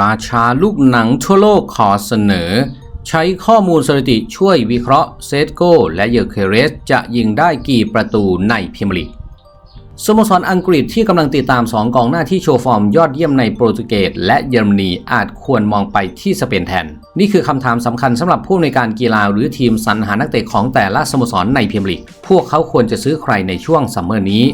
ราชาลูกหนังทั่วโลกขอเสนอ ใช้ข้อมูลสถิติช่วยวิเคราะห์เซตโกและเยอร์เคเรสจะยิงได้กี่ประตูในพรีเมียร์ลีกสโมสรอังกฤษที่กำลังติดตาม 2กองหน้าที่โชว์ฟอร์มยอดเยี่ยมในโปรตุเกสและเยอรมนีอาจควรมองไปที่สเปนแทน นี่คือคำถามสำคัญสำหรับผู้ในการกีฬาหรือทีมสรรหานักเตะของแต่ละสโมสรในพรีเมียร์ลีก พวกเขาควรจะซื้อใครในช่วงซัมเมอร์นี้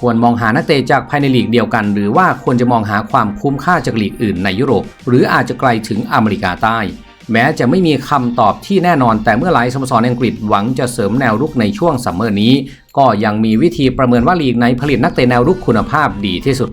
ควรมองหานักเตะจากภายในลีกเดียวกัน หรือว่าควรจะมองหาความคุ้มค่าจากลีกอื่นในยุโรป หรืออาจจะไกลถึงอเมริกาใต้ แม้จะไม่มีคำตอบที่แน่นอนแต่เมื่อหลายสโมสรอังกฤษหวังจะเสริมแนวรุกในช่วงซัมเมอร์นี้ ก็ยังมีวิธีประเมินว่าลีกไหนผลิตนักเตะแนวรุกคุณภาพดีที่สุด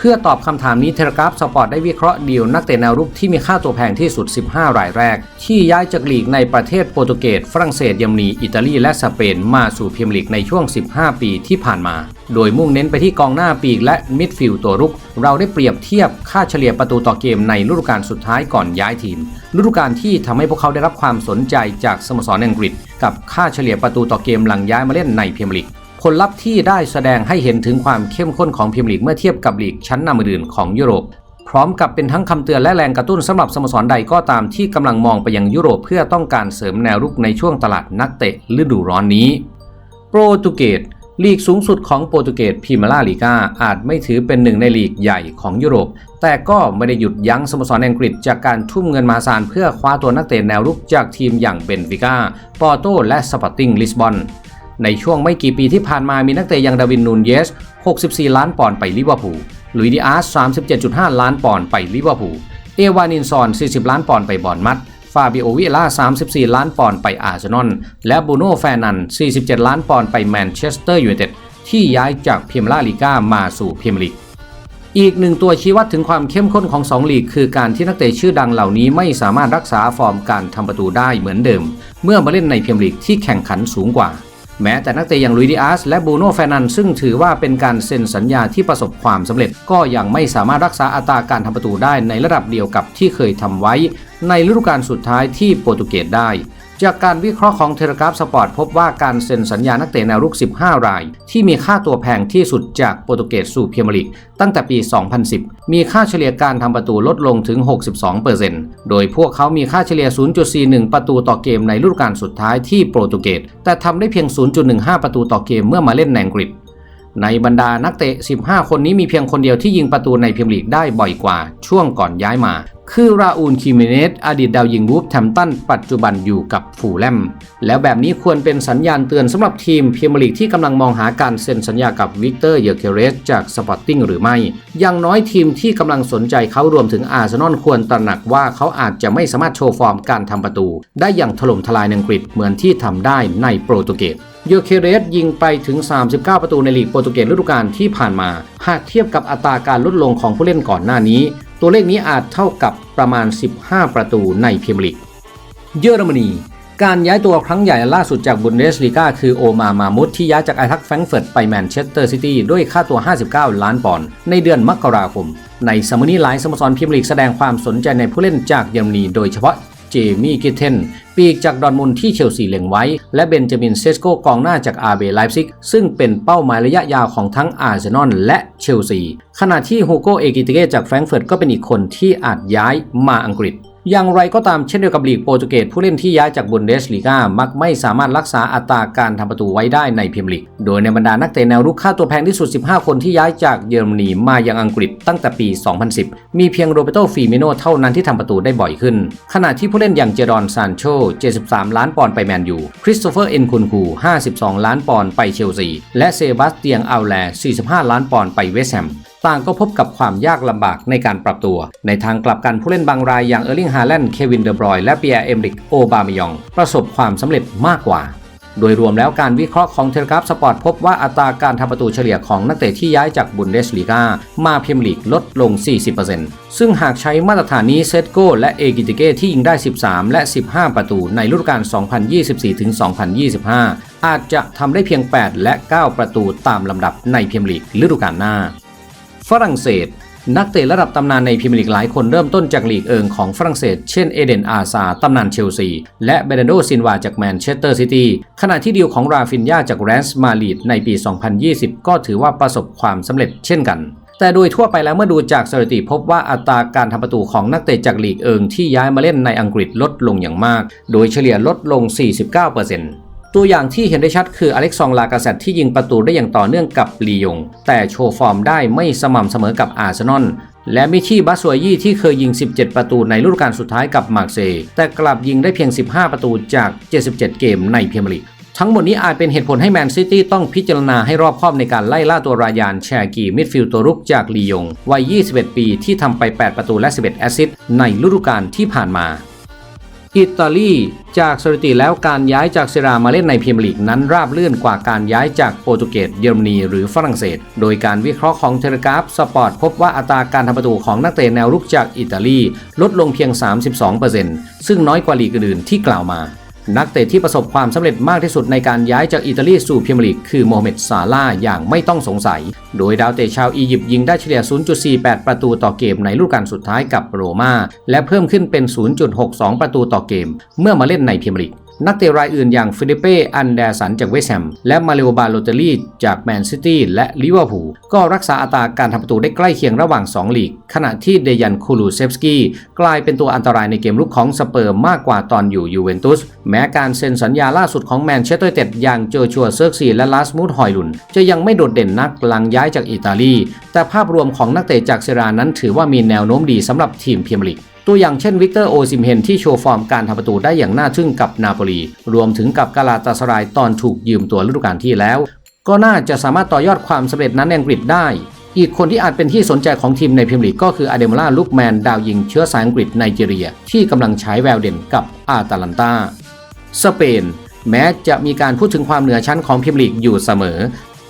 เพื่อตอบคำถามนี้เทเลกราฟสปอร์ตได้วิเคราะห์ดีลนักเตะแนวรุกที่มีค่าตัวแพงที่สุด 15 รายแรก ที่ย้ายจากลีกในประเทศโปรตุเกสฝรั่งเศสเยอรมนีอิตาลีและสเปนมาสู่พรีเมียร์ลีกในช่วง 15 ปีที่ผ่านมา โดยมุ่งเน้นไปที่กองหน้าปีกและมิดฟิลด์ตัวรุก เราได้เปรียบเทียบค่าเฉลี่ยประตูต่อเกมในฤดูกาลสุดท้ายก่อนย้ายทีมฤดูกาลที่ทำให้พวกเขาได้รับความสนใจจากสโมสรอังกฤษ กับค่าเฉลี่ยประตูต่อเกมหลังย้ายมาเล่นในพรีเมียร์ลีก ผลลัพธ์ที่ได้แสดงให้เห็นถึงความเข้มข้นของพรีเมียร์ลีกเมื่อเทียบกับลีกชั้นนำอื่นของยุโรป พร้อมกับเป็นทั้งคำเตือนและแรงกระตุ้นสำหรับสโมสรใดก็ตามที่กำลังมองไปยังยุโรปเพื่อต้องการเสริมแนวรุกในช่วงตลาดนักเตะฤดูร้อนนี้ โปรตุเกสลีกสูงสุดของโปรตุเกสพรีเมียร์ลีกาอาจไม่ถือเป็นหนึ่งในลีกใหญ่ของยุโรป แต่ก็ไม่ได้หยุดยั้งสโมสรอังกฤษจากการทุ่มเงินมาศาลเพื่อคว้าตัวนักเตะแนวรุกจากทีมอย่างเบนฟิก้า ปอร์โต และสปอร์ติ้งลิสบอน ในช่วงไม่กี่ปีที่ผ่านมามีนักเตะอย่างดาวินนูนเยส 64 ล้านปอนด์ไปลิเวอร์พูลลุยดิอาร์ส37.5 ล้านปอนด์ไปลิเวอร์พูล เอวานินซอน 40 ล้านปอนด์ไปบอร์นมัดฟาบิโอวิล่า 34 ล้านปอนด์ไปอาร์เซนอล และบูโน่แฟนัน 47 ล้านปอนด์ไปแมนเชสเตอร์ยูไนเต็ดที่ย้ายจากพรีเมียร์ลีกามาสู่พรีเมียร์ลีก อีกหนึ่งตัวชี้วัดถึงความเข้มข้นของ2ลีก คือการที่นักเตะชื่อดังเหล่านี้ไม่สามารถรักษาฟอร์มการทำประตูได้เหมือนเดิม เมื่อมาเล่นในพรีเมียร์ลีกที่แข่งขันสูงกว่า แม้แต่นักเตะอย่างลุยดิอาสและบูโน่แฟนันซึ่งถือว่าเป็นการเซ็นสัญญาที่ประสบความสำเร็จ ก็ยังไม่สามารถรักษาอัตราการทำประตูได้ในระดับเดียวกับที่เคยทำไว้ ในฤดูกาลสุดท้ายที่โปรตุเกสได้ จากการวิเคราะห์ของเทเลกราฟสปอร์ตพบว่าการเซ็นสัญญานักเตะแนวรุก 15 ราย ที่มีค่าตัวแพงที่สุดจากโปรตุเกสสู่เพียร์ลีกตั้งแต่ปี 2010 มีค่าเฉลี่ยการทำประตูลดลงถึง 62%โดยพวกเขามีค่าเฉลี่ย 0.41 ประตูต่อเกมในฤดูกาลสุดท้ายที่โปรตุเกสแต่ทำได้เพียง 0.15 ประตูต่อเกมเมื่อมาเล่นในอังกฤษ ในบรรดานักเตะ 15 คนนี้มีเพียงคนเดียวที่ยิงประตูในพรีเมียร์ลีกได้บ่อยกว่าช่วงก่อนย้ายมา คือราอูลคิมิเนสอดีตดาวยิงวูฟแทมตันปัจจุบันอยู่กับฟูลแลม แล้วแบบนี้ควรเป็นสัญญาณเตือนสำหรับทีมพรีเมียร์ลีกที่กำลังมองหาการเซ็นสัญญากับวิกเตอร์เยอร์เคเรสจากสปอร์ติ้งหรือไม่ อย่างน้อยทีมที่กำลังสนใจเขารวมถึงอาร์เซนอลควรตระหนักว่าเขาอาจจะไม่สามารถโชว์ฟอร์มการทำประตู ได้อย่างถล่มทลายในอังกฤษเหมือนที่ทำได้ในโปรตุเกส โยเคเรสยิงไปถึง 39 ประตูในลีกโปรตุเกสฤดูกาลที่ผ่านมา หากเทียบกับอัตราการลดลงของผู้เล่นก่อนหน้านี้ ตัวเลขนี้อาจเท่ากับประมาณ 15 ประตูในพรีเมียร์ลีก เยอรมนีการย้ายตัวครั้งใหญ่ล่าสุดจากบุนเดสลีกาคือโอมามามุตที่ย้ายจากไอทักแฟรงเฟิร์ตไปแมนเชสเตอร์ซิตี้ด้วยค่าตัว 59 ล้านปอนด์ในเดือนมกราคม ในสมัยนี้หลายสโมสรพรีเมียร์ลีกแสดงความสนใจในผู้เล่นจากเยอรมนีโดยเฉพาะ เจมี่กิเทน ปีกจากดอนมุนที่เชลซีเล็งไว้ และเบนจามินเซสโกกองหน้าจากอาเบไลฟ์ซิก ซึ่งเป็นเป้าหมายระยะยาวของทั้งอาร์เซนอลและเชลซี ขณะที่ฮูโกเอกิติเกจากแฟรงก์เฟิร์ตก็เป็นอีกคนที่อาจย้ายมาอังกฤษ อย่างไรก็ตามเช่นเดียวกับลีกโปรตุเกสผู้เล่นที่ย้ายจากบุนเดสลีกามักไม่สามารถรักษาอัตราการทำประตูไว้ได้ในพรีเมียร์ลีก โดยในบรรดานักเตะแนวรุกค่าตัวแพงที่สุด 15 คนที่ย้ายจากเยอรมนีมายังอังกฤษตั้งแต่ปี 2010 มีเพียงโรเบโตฟีมิโนเท่านั้นที่ทำประตูได้บ่อยขึ้น ขณะที่ผู้เล่นอย่างเจรอนซานโช 73 ล้านปอนด์ไปแมนยู คริสโตเฟอร์เอ็นคุนคู 52 ล้านปอนด์ไปเชลซี และเซบาสเตียงอัลแล45 ล้านปอนด์ไปเวสต์แฮมต่างก็พบกับความยากลำบากในการปรับตัว ในทางกลับกันผู้เล่นบางรายอย่างเออร์ลิงฮาแลนด์ เควินเดบรอยและเปียร์เอมริก โอบามยอง ประสบความสำเร็จมากกว่า โดยรวมแล้วการวิเคราะห์ของเทเลกราฟสปอร์ตพบว่าอัตราการทำประตูเฉลี่ยของนักเตะที่ย้ายจากบุนเดสลีกามาเมียร์ลีกลดลง 40%ซึ่งหากใช้มาตรฐานนี้เซตโกและเอกิติเก้ที่ยิงได้ 13 และ 15 ประตูในฤดูกาล 2024-2025 อาจจะทำได้เพียง 8 และ 9 ประตูตามลำดับในเมียร์ลีกฤดูกาลหน้า ฝรั่งเศส นักเตะระดับตำนานในพรีเมียร์ลีกหลายคนเริ่มต้นจากลีกเอิงของฝรั่งเศส เช่นเอเดนอาซาตำนานเชลซี และเบรนโดซินวาจากแมนเชสเตอร์ซิตี้ขณะที่ดีลของราฟินยาจากแรนส์มาลีดในปี 2020 ก็ถือว่าประสบความสำเร็จเช่นกันแต่โดยทั่วไปแล้วเมื่อดูจากสถิติพบว่าอัตราการทำประตูของนักเตะจากลีกเอิงที่ย้ายมาเล่นในอังกฤษลดลงอย่างมาก โดยเฉลี่ยลดลง 49% ตัวอย่างที่เห็นได้ชัดคืออเล็กซองลากาเซตที่ยิงประตูได้อย่างต่อเนื่องกับลียง แต่โชว์ฟอร์มได้ไม่สม่ำเสมอกับอาร์เซนอลและมิชี่บัสวยยี่ที่เคยยิง 17 ประตูในฤดูกาลสุดท้ายกับมาร์เซย์แต่กลับยิงได้เพียง 15 ประตูจาก 77 เกมในพรีเมียร์ลีกทั้งหมดนี้อาจเป็นเหตุผลให้แมนซิตี้ต้องพิจารณาให้รอบคอบในการไล่ล่าตัวรายานแชกีมิดฟิลด์ตัวรุกจากลียงวัย 21 ปีที่ทำไป 8 ประตูและ 11 แอสซิสต์ในฤดูกาลที่ผ่านมา อิตาลีจากสถิติแล้วการย้ายจากเซรามาเล่นในพรีเมียร์ลีกนั้นราบลื่นกว่าการย้ายจากโปรตุเกสเยอรมนีหรือฝรั่งเศส โดยการวิเคราะห์ของเทเลกราฟสปอร์ตพบว่าอัตราการทำประตูของนักเตะแนวรุกจากอิตาลีลดลงเพียง 32%ซึ่งน้อยกว่าลีกอื่นที่กล่าวมา นักเตะที่ประสบความสำเร็จมากที่สุดในการย้ายจากอิตาลีสู่พรีเมียร์ลีกคือโมฮัมเหม็ดซาลาอย่างไม่ต้องสงสัย โดยดาวเตะชาวอียิปต์ยิงได้เฉลี่ย 0.48 ประตูต่อเกมในฤดูกาลสุดท้ายกับโรม่าและเพิ่มขึ้นเป็น 0.62 ประตูต่อเกม เมื่อมาเล่นในพรีเมียร์ลีก นักเตะรายอื่นอย่างฟิลิเป้ อันเดอร์สันจากเวสต์แฮม และมาเลโอบาโลเตลลี่จากแมนซิตี้และลิเวอร์พูลก็รักษาอัตราการทำประตูได้ใกล้เคียงระหว่าง 2 ลีก ขณะที่เดยันคูลูเซฟสกี้กลายเป็นตัวอันตรายในเกมลุกของสเปอร์มากกว่าตอนอยู่ยูเวนตุส แม้การเซ็นสัญญาล่าสุดของแมนเชสเตอร์เต็ดอย่างโจอชัวเซิร์ซีและลาสมูดฮอยลุน จะยังไม่โดดเด่นนักหลังย้ายจากอิตาลี แต่ภาพรวมของนักเตะจากเซรานั้นถือว่ามีแนวโน้มดีสำหรับทีมเมียร์ลีก ตัวอย่างเช่นวิกเตอร์โอซิมเฮนที่โชว์ฟอร์มการทำประตูได้อย่างน่าทึ่งกับนาโปลี รวมถึงกับกาลาตาสรายตอนถูกยืมตัวฤดูกาลที่แล้ว ก็น่าจะสามารถต่อยอดความสำเร็จนั้นในอังกฤษได้ อีกคนที่อาจเป็นที่สนใจของทีมในพรีเมียร์ลีกก็คืออาเดมล่าลุกแมนดาวยิงเชื้อสายอังกฤษไนจีเรีย ที่กำลังใช้แววเด่นกับอาตาลันตาสเปนแม้จะมีการพูดถึงความเหนือชั้นของพรีเมียร์ลีกอยู่เสมอ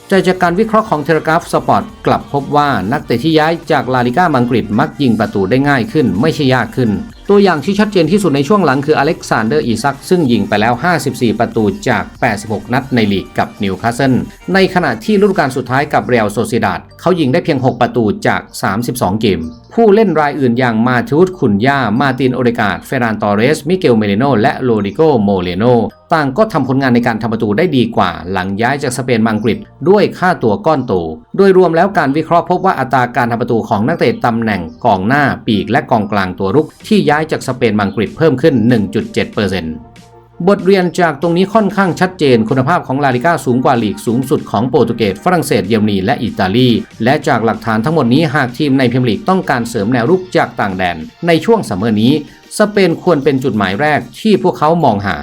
แต่จากการวิเคราะห์ของเทเลกราฟสปอร์ตกลับพบว่านักเตะที่ย้ายจากลาลิก้ามังกฤษมักยิงประตูได้ง่ายขึ้น ไม่ใช่ยากขึ้น ตัวอย่างที่ชัดเจนที่สุดในช่วงหลังคืออเล็กซานเดอร์อีซักซึ่งยิงไปแล้ว 54 ประตูจาก 86 นัดในลีกกับนิวคาสเซิลในขณะที่ฤดูกาลสุดท้ายกับเรอัลโซซิดาดเขายิงได้เพียง 6 ประตูจาก 32 เกม ผู้เล่นรายอื่นอย่างมาทูตขุนย่า มาตินโอเดกาดเฟรานตอเรส มิเกลเมเลโน และโรดิโกโมเลโนต่างก็ทำผลงานในการทำประตูได้ดีกว่า หลังย้ายจากสเปนมาอังกฤษด้วยค่าตัวก้อนโต โดยรวมแล้วการวิเคราะห์พบว่าอัตราการทำประตูของนักเตะตำแหน่งกองหน้าปีกและกองกลางตัวรุกที่ย้ายจากสเปนมังกฤษเพิ่มขึ้น 1.7%บทเรียนจากตรงนี้ค่อนข้างชัดเจนคุณภาพของลาลิก้าสูงกว่าลีกสูงสุดของโปรตุเกสฝรั่งเศสเยอรมนีและอิตาลี และจากหลักฐานทั้งหมดนี้หากทีมในพรีเมียร์ลีกต้องการเสริมแนวรุกจากต่างแดน ในช่วงซัมเมอร์นี้ สเปนควรเป็นจุดหมายแรกที่พวกเขามองหา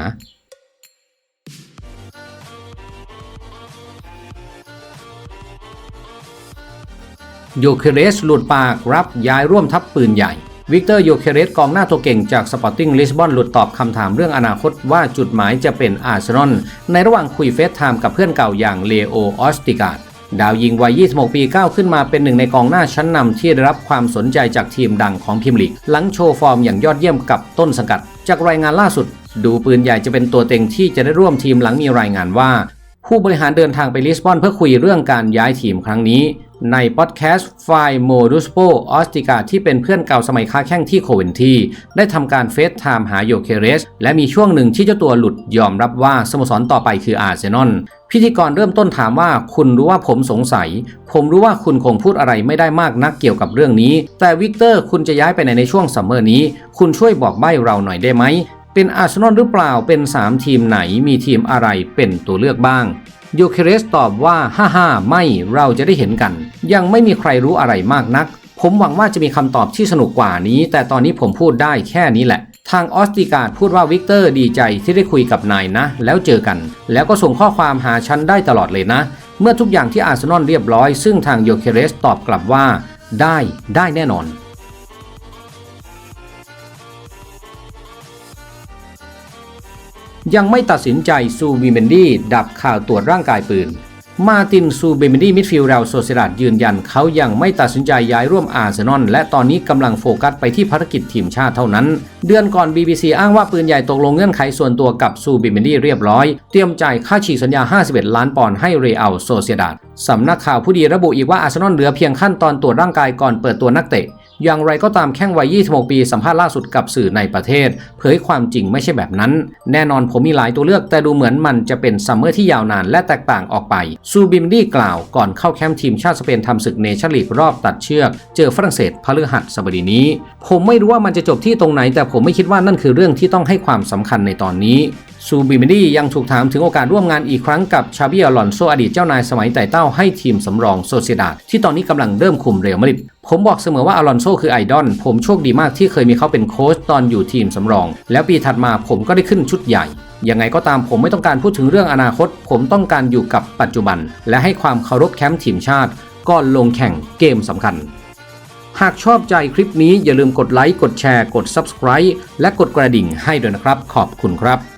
โยเคเรสหลุดปากรับย้ายร่วมทัพปืนใหญ่ วิกเตอร์โยเคเรสกองหน้าตัวเก่งจากสปอร์ติ้งลิสบอนหลุดตอบคำถามเรื่องอนาคตว่าจุดหมายจะเป็นอาร์เซนอลในระหว่างคุยเฟสไทม์กับเพื่อนเก่าอย่างเลโอออสติกาดดาวยิงวัย 26 ปีก้าวขึ้นมาเป็นหนึ่งในกองหน้าชั้นนำที่ได้รับความสนใจจากทีมดังของพรีเมียร์ลีกหลังโชว์ฟอร์มอย่างยอดเยี่ยมกับต้นสังกัด จากรายงานล่าสุด ดูปืนใหญ่จะเป็นตัวเต็งที่จะได้ร่วมทีมหลังมีรายงานว่า ผู้บริหารเดินทางไปลิสบอนเพื่อคุยเรื่องการย้ายทีมครั้งนี้ ในพอดแคสต์ไฟโมดูสโปออสติกาที่เป็นเพื่อนเก่าสมัยค้าแข่งที่โคเวนทีได้ทำการเฟซไทม์หาโยเคเรส และมีช่วงหนึ่งที่เจ้าตัวหลุดยอมรับว่าสโมสรต่อไปคืออาร์เซนอลพิธีกรเริ่มต้นถามว่าคุณรู้ว่าผมสงสัย ผมรู้ว่าคุณคงพูดอะไรไม่ได้มากนักเกี่ยวกับเรื่องนี้ แต่วิกเตอร์คุณจะย้ายไปไหนในช่วงซัมเมอร์นี้ คุณช่วยบอกใบ้เราหน่อยได้ไหมเป็นอาร์เซนอลหรือเปล่าเป็น 3 ทีมไหนมีทีมอะไรเป็นตัวเลือกบ้าง ยเคเรสตอบว่าฮ่าฮ่าไม่เราจะได้เห็นกัน ยังไม่มีใครรู้อะไรมากนัก ผมหวังว่าจะมีคำตอบที่สนุกกว่านี้ แต่ตอนนี้ผมพูดได้แค่นี้แหละ ทางออสติการ์ดพูดว่าวิกเตอร์ดีใจที่ได้คุยกับนายนะ แล้วเจอกัน แล้วก็ส่งข้อความหาฉันได้ตลอดเลยนะ เมื่อทุกอย่างที่อาร์เซนอลเรียบร้อย ซึ่งทางโยเคเรสตอบกลับว่า ได้ได้แน่นอน ยังไม่ตัดสินใจซูบิเมนดี้ดับข่าวตรวจร่างกายปืน มาตินซูเบเมนดี้มิดฟิลด์เรลโซเซดัดยืนยันเขายังไม่ตัดสินใจย้ายร่วมอาร์เซนอลและตอนนี้กำลังโฟกัสไปที่ภารกิจทีมชาติเท่านั้น เดือนก่อน BBC อ้างว่าปืนใหญ่ตกลงเงื่อนไขส่วนตัวกับซูเบเมนดี้เรียบร้อย เตรียมจ่ายค่าฉีกสัญญา 51 ล้านปอนด์ให้เรอัลโซเซดัดสำนักข่าวผู้ดีระบุอีกว่าอาร์เซนอลเหลือเพียงขั้นตอนตรวจร่างกายก่อนเปิดตัวนักเตะ อย่างไรก็ตามแข้งวัย 26 ปีสัมภาษณ์ล่าสุดกับสื่อในประเทศ เผยความจริงไม่ใช่แบบนั้น แน่นอนผมมีหลายตัวเลือกแต่ดูเหมือนมันจะเป็นซัมเมอร์ที่ยาวนานและแตกต่างออกไป ซูบิมดี้กล่าวก่อนเข้าแคมป์ทีมชาติสเปนทำศึกเนชั่นลีกรอบตัดเชือก เจอฝรั่งเศสพฤหัสบดีนี้ ผมไม่รู้ว่ามันจะจบที่ตรงไหน แต่ผมไม่คิดว่านั่นคือเรื่องที่ต้องให้ความสำคัญในตอนนี้ ซูบิมิดี้ยังถูกถามถึงโอกาสร่วมงานอีกครั้งกับชาบิอลอนโซอดีตเจ้านายสมัยไต่เต้าให้ทีมสำรองโซเซดาดที่ตอนนี้กำลังเริ่มคุมเรอัลมาดริดผมบอกเสมอว่าอลอนโซคือไอดอลผมโชคดีมากที่เคยมีเขาเป็นโค้ชตอนอยู่ทีมสำรอง แล้วปีถัดมาผมก็ได้ขึ้นชุดใหญ่ยังไงก็ตามผมไม่ต้องการพูดถึงเรื่องอนาคต ผมต้องการอยู่กับปัจจุบัน และให้ความเคารพแคมป์ทีมชาติก่อนลงแข่งเกมสำคัญ หากชอบใจคลิปนี้อย่าลืมกดไลค์กดแชร์กด Subscribe และกดกระดิ่งให้ด้วยนะครับ ขอบคุณครับ